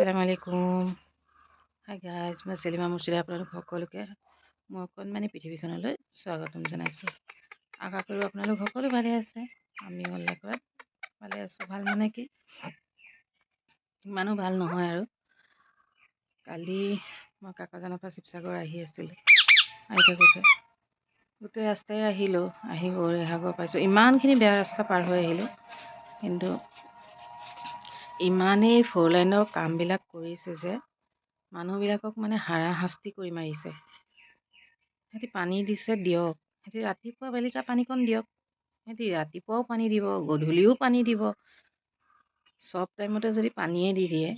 আসসালামু আলাইকুম। Hi guys মই চেলিমা মুৰ্চিদে আপোনালোক সকলোকে। মই অকণমানি পৃথিৱীখনলৈ স্বাগতম জনাইছোঁ। আশা কৰোঁ আপোনালোক সকলো ভালে আছে। আমি অল্লা কৰাত ভালে আছোঁ। ভাল মানে কি? ইমানো ভাল নহয় আৰু। কালি মই কাকজানৰ পৰা শিৱসাগৰ আহি আছিলোঁ। আহি থাকোঁতে গোটেই ৰাস্তাই আহিলোঁ। আহি গৌৰীসাগৰ পাইছোঁ। ইমানখিনি বেয়া ৰাস্তা পাৰ হৈ আহিলোঁ। কিন্তু ইমানেই ফ'ৰ লাইনৰ কামবিলাক কৰিছে যে মানুহবিলাকক মানে হাৰাশাস্তি কৰি মাৰিছে। সিহঁতি পানী দিছে দিয়ক। সিহঁতি ৰাতিপুৱা বেলিকা পানীকণ দিয়ক। সিহঁতি ৰাতিপুৱাও পানী দিব গধূলিও পানী দিব। চব টাইমতে যদি পানীয়ে দি দিয়ে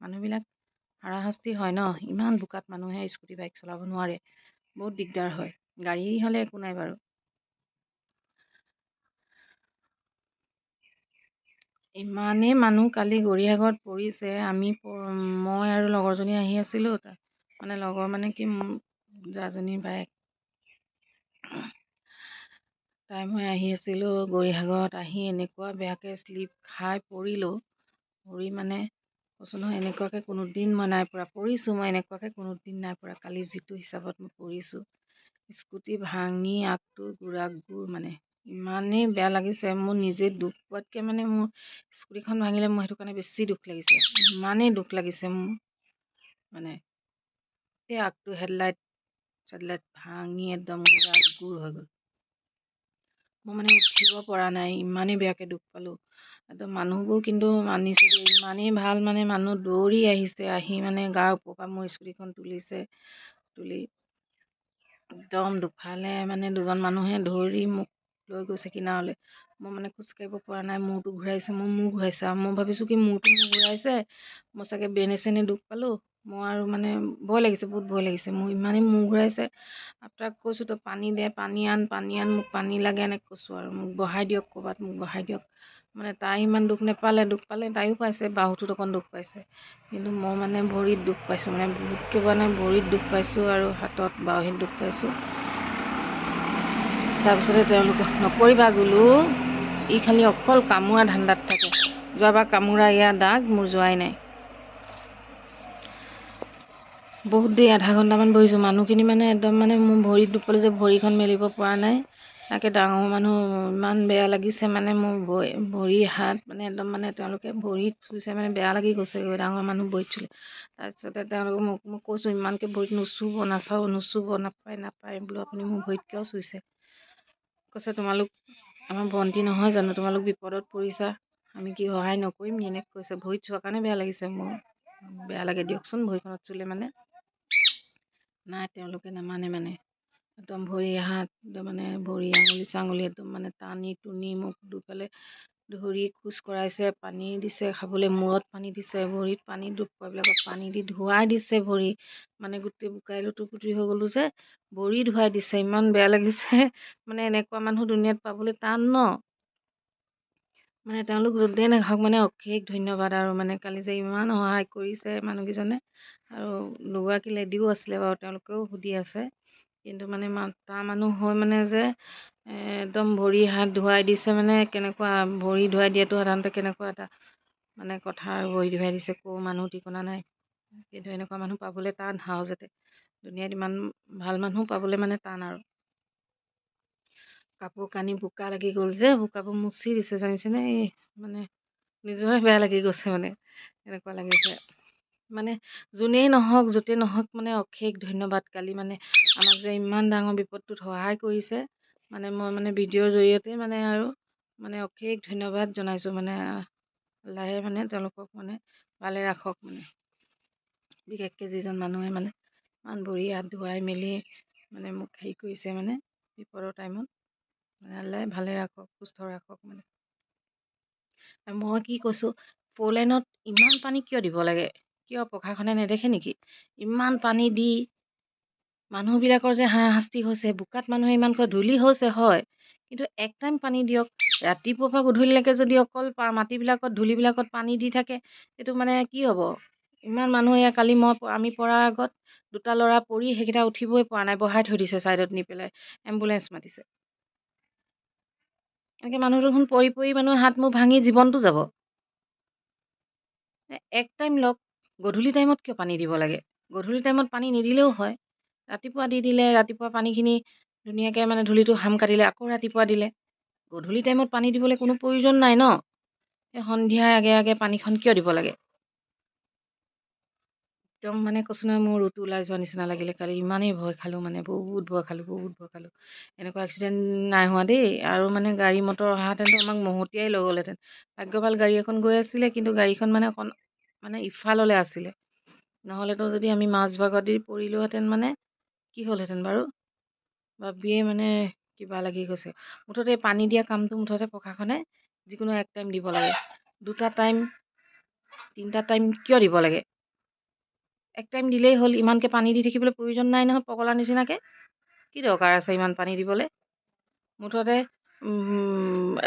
মানুহবিলাক হাৰাশাস্তি হয় ন? ইমান বোকাত মানুহে স্কুটি বাইক চলাব নোৱাৰে। বহুত দিগদাৰ হয়। গাড়ী হ'লে একো নাই বাৰু। ইমানেই মানুহ কালি গৌৰীসাগৰত পৰিছে আমি মই আৰু লগৰজনী আহি আছিলোঁ তাত মানে লগৰ মানে কি মোৰ জাজনী বায়েক তাই মই আহি আছিলোঁ গৌৰীসাগৰত আহি এনেকুৱা বেয়াকৈ শ্লিপ খাই পৰিলোঁ পৰি মানে কৈছোঁ নহয় এনেকুৱাকৈ কোনোদিন মই নাই পৰা পৰিছোঁ মই এনেকুৱাকৈ কোনোদিন নাই পৰা কালি যিটো হিচাপত মই পৰিছোঁ স্কুটি ভাঙি আগটো গুড়া গুৰ মানে ইমানেই বেয়া লাগিছে, মোৰ নিজে দুখ পোৱাতকৈ মানে মোৰ স্কুটিখন ভাঙিলে মোৰ সেইটো কাৰণে বেছি দুখ লাগিছে, ইমানেই দুখ লাগিছে মোৰ মানে এই আগটো হেডলাইট, চেডলাইট ভাঙি একদম গুৰ হৈ গ'ল। মই মানে উঠিব পৰা নাই, ইমানেই বেয়াকৈ দুখ পালোঁ। একদম মানুহবোৰ কিন্তু মানিছোঁ দেই ইমানেই ভালো মানে মানুহ দৌৰি আহিছে, আহি মানে গাৰ ওপৰৰ পৰা মোৰ স্কুটিখন তুলিছে, তুলি একদম দুফালে মানে দুজন মানুহে ধৰি মোক লৈ গৈছে কিনাৰলৈ মই মানে খোজকাঢ়িব পৰা নাই মূৰটো ঘূৰাইছে মোৰ মূৰ ঘূৰাইছে আৰু মই ভাবিছোঁ কি মূৰটো মোৰ ঘূৰাইছে মই চাগে বেনে চেনে দুখ পালোঁ মই আৰু মানে ভয় লাগিছে বহুত ভয় লাগিছে মোৰ ইমানেই মূৰ ঘূৰাইছে তাক কৈছোঁ তই পানী দে পানী আন পানী আন মোক পানী লাগে এনেকৈ কৈছোঁ আৰু মোক বহাই দিয়ক ক'ৰবাত মোক বহাই দিয়ক। মানে তাই ইমান দুখ নেপালে দুখ পালে তাইও পাইছে বাহুটোত অকণ দুখ পাইছে কিন্তু মই মানে ভৰিত দুখ পাইছোঁ মানে বহুতকৈ মানে ভৰিত দুখ পাইছোঁ আৰু হাতত বাহুত দুখ পাইছোঁ। তাৰপিছতে তেওঁলোকক নকৰিবা গ'লো। ই খালি অকল কামোৰা ধান্দাত থাকে। যোৱাবাৰ কামোৰা ইয়াৰ দাগ মোৰ যোৱাই নাই। বহুত দেৰি আধা ঘণ্টামান বহিছোঁ। মানুহখিনি মানে একদম মানে মোৰ ভৰিত দুখ পালোঁ যে ভৰিখন মেলিব পৰা নাই। তাকে ডাঙৰ মানুহ ইমান বেয়া লাগিছে মানে মোৰ ভৰি ভৰি হাত মানে একদম মানে তেওঁলোকে ভৰিত চুইছে মানে বেয়া লাগি গৈছেগৈ ডাঙৰ মানুহ চুলে তাৰপিছতে তেওঁলোকে মোক মই কৈছোঁ ইমানকৈ ভৰিত নুচুব নাচাব নুচুব নাপায় নাপায় বোলো আপুনি মোৰ ভৰিত কিয় চুইছে? কৈছে তোমালোক আমাৰ ভণ্টি নহয় জানো? তোমালোক বিপদত পৰিছা। আমি কি সহায় নকৰিম? নি এনেকৈ কৈছে ভৰিত চোৱাৰ কাৰণে বেয়া লাগিছে মোৰ। বেয়া লাগে দিয়কচোন ভৰিখনত চুলে মানে। নাই তেওঁলোকে নামানে মানে। একদম ভৰি হাত মানে ভৰি আঙুলি চাঙুলি একদম মানে টানি টুনি মোক দুফালে ধৰি খোজ কঢ়াইছে পানী দিছে খাবলৈ মূৰত পানী দিছে ভৰিত পানী দুখ পোৱাবিলাকত পানী দি ধুৱাই দিছে ভৰি। মানে গোটেই বুকাই লুটু পুটুৰি হৈ গ'লোঁ যে ভৰি ধুৱাই দিছে ইমান বেয়া লাগিছে। মানে এনেকুৱা মানুহ দুুনীয়াত পাবলৈ টান ন? মানে তেওঁলোক য'তে নাখাওক মানে অশেষ ধন্যবাদ আৰু মানে কালি যে ইমান সহায় কৰিছে মানুহকেইজনে। আৰু দুগৰাকী লেডিও আছিলে বাৰু তেওঁলোকেও সুধি আছে। কিন্তু মানে তাৰ মানুহ হৈ মানে যে একদম ভৰি হাত ধুৱাই দিছে মানে কেনেকুৱা ভৰি ধুৱাই দিয়াটো সাধাৰণতে কেনেকুৱা এটা মানে কথা ভৰি ধুৱাই দিছে ক'ৰ মানুহ ঠিকনা নাই। কিন্তু এনেকুৱা মানুহ পাবলৈ টান সহজতে দুনীয়াত ইমান ভাল মানুহ পাবলৈ মানে টান আৰু। কাপোৰ কানি বোকা লাগি গ'ল যে বোকাবোৰ মুচি দিছে জানিছেনে এই মানে নিজৰে বেয়া লাগি গৈছে মানে এনেকুৱা লাগিছে। মানে যোনেই নহওক য'তে নহওক মানে অশেষ ধন্যবাদ। কালি মানে আমাক যে ইমান ডাঙৰ বিপদটোত সহায় কৰিছে মানে মই মানে ভিডিঅ'ৰ জৰিয়তে মানে আৰু মানে অশেষ ধন্যবাদ জনাইছোঁ মানে লাহে মানে তেওঁলোকক মানে ভালে ৰাখক মানে। বিশেষকৈ যিজন মানুহে মানে ইমান ভৰি হাত ধুৱাই মেলি মানে মোক হেৰি কৰিছে মানে বিপদৰ টাইমত মানে আল্লাই ভালে ৰাখক সুস্থ ৰাখক মানে। মই কি কৈছোঁ ফ'ৰ লাইনত ইমান পানী কিয় দিব লাগে? কিয় প্ৰশাসনে নেদেখে নেকি? ইমান পানী দি মানুহবিলাকৰ যে হাৰাশাস্তি হৈছে বোকাত মানুহে ইমানকৈ ধূলি হৈছে হয়। কিন্তু এক টাইম পানী দিয়ক ৰাতিপুৱাৰ পৰা গধূলিলৈকে যদি অকল মাটিবিলাকত ধূলিবিলাকত পানী দি থাকে এইটো মানে কি হ'ব? ইমান মানুহ এয়া কালি মই আমি পৰাৰ আগত দুটা ল'ৰা পৰি সেইকেইটা উঠিবই পৰা নাই বহাই থৈ দিছে ছাইডত নি পেলাই এম্বুলেঞ্চ মাতিছে। এনেকৈ মানুহ দেখোন পৰি পৰি মানুহ হাত মুখ ভাঙি জীৱনটো যাব। এক টাইম লওক গধূলি টাইমত কিয় পানী দিব লাগে? গধূলি টাইমত পানী নিদিলেও হয়। ৰাতিপুৱা দি দিলে ৰাতিপুৱা পানীখিনি ধুনীয়াকৈ মানে ধূলিটো হাম কাটিলে আকৌ ৰাতিপুৱা দিলে। গধূলি টাইমত পানী দিবলৈ কোনো প্ৰয়োজন নাই ন? এই সন্ধিয়াৰ আগে আগে পানীখন কিয় দিব লাগে? একদম মানে কৈছোঁ নহয় মোৰ ৰুটো ওলাই যোৱা নিচিনা লাগিলে। কালি ইমানেই ভয় খালোঁ মানে বহুত ভয় খালোঁ বহুত ভয় খালোঁ। এনেকুৱা এক্সিডেণ্ট নাই হোৱা দেই। আৰু মানে গাড়ী মটৰ অহাহেঁতেনতো আমাক মহতিয়াই লৈ গ'লহেঁতেন ভাগ্য ভাল গাড়ী এখন গৈ আছিলে কিন্তু গাড়ীখন মানে অকণ মানে ইফাললৈ আছিলে। নহ'লেতো যদি আমি মাজভাগত দি পৰিলোহেঁতেন মানে কি হ'লহেঁতেন বাৰু? ভাবিয়ে মানে কিবা লাগি গৈছে। মুঠতে পানী দিয়া কামটো মুঠতে প্ৰশাসনে যিকোনো এক টাইম দিব লাগে। দুটা টাইম তিনিটা টাইম কিয় দিব লাগে? এক টাইম দিলেই হ'ল ইমানকৈ পানী দি থাকিবলৈ প্ৰয়োজন নাই নহয় পগলা নিচিনাকৈ। কি দৰকাৰ আছে ইমান পানী দিবলৈ? মুঠতে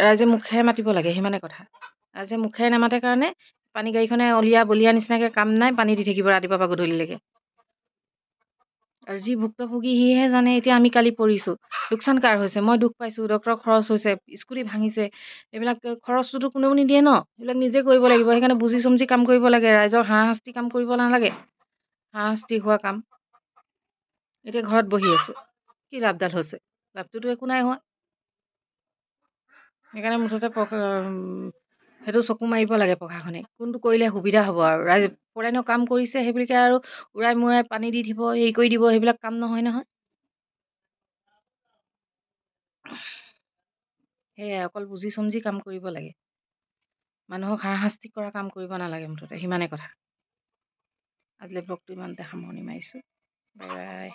ৰাইজে মুখেৰে মাতিব লাগে সিমানে কথা। ৰাইজে মুখেৰে নামাতে কাৰণে পানী গাড়ীখনে অলিয়া বলিয়া নিচিনাকৈ কাম নাই পানী দি থাকিব ৰাতিপুৱা পৰা গধূলিলৈকে। আৰু যি ভুক্তভোগী সিহে জানে এতিয়া আমি কালি পৰিছোঁ লোকচান কাৰ হৈছে? মই দুখ পাইছোঁ ডক্টৰৰ খৰচ হৈছে স্কুটি ভাঙিছে এইবিলাক খৰচটোতো কোনেও নিদিয়ে ন? এইবিলাক নিজে কৰিব লাগিব সেইকাৰণে বুজি চমজি কাম কৰিব লাগে ৰাইজৰ হাৰাশাস্তি কাম কৰিব নালাগে। হাৰাশাস্তি হোৱা কাম। এতিয়া ঘৰত বহি আছোঁ কি লাভডাল হৈছে? লাভটোতো একো নাই হোৱা। সেইকাৰণে মুঠতে সেইটো চকু মাৰিব লাগে প্ৰশাসনে কোনটো কৰিলে সুবিধা হ'ব আৰু? ৰাইজ পৰাইনো কাম কৰিছে সেইবুলিকে আৰু উৰাই মূৰাই পানী দি দিব হেৰি কৰি দিব সেইবিলাক কাম নহয় নহয়। সেয়াই অকল বুজি চমজি কাম কৰিব লাগে। মানুহক হাৰাশাস্তি কৰা কাম কৰিব নালাগে মুঠতে সিমানে কথা। আজিলৈ ব্লগটো ইমানতে সামৰণি মাৰিছোঁ। বাই